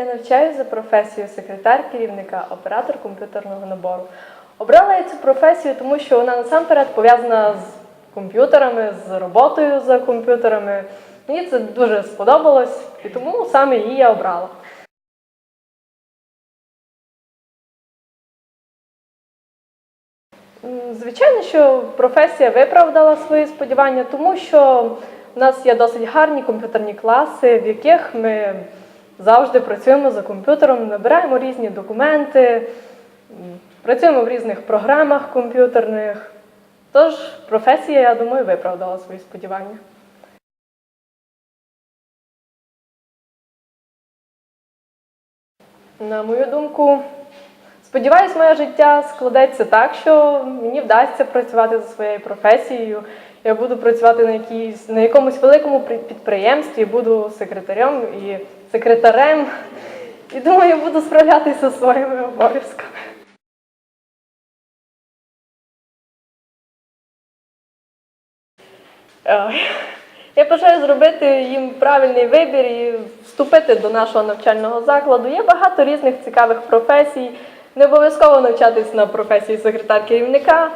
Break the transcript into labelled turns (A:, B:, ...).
A: Я навчаюся за професією секретар керівника, оператор комп'ютерного набору. Обрала я цю професію, тому що вона насамперед пов'язана з комп'ютерами, з роботою за комп'ютерами. Мені це дуже сподобалось, і тому саме її я обрала. Звичайно, що професія виправдала свої сподівання, тому що в нас є досить гарні комп'ютерні класи, в яких ми завжди працюємо за комп'ютером, набираємо різні документи, працюємо в різних програмах комп'ютерних. Тож професія, я думаю, виправдала свої сподівання. На мою думку, сподіваюсь, моє життя складеться так, що мені вдасться працювати за своєю професією. Я буду працювати на якійсь на якомусь великому при- підприємстві, буду секретарем і секретарем. І думаю, буду справлятися зі своїми обов'язками. Е, Я бажаю зробити їм правильний вибір і вступити до нашого навчального закладу. Є багато різних цікавих професій. Не обов'язково навчатись на професії секретар керівника.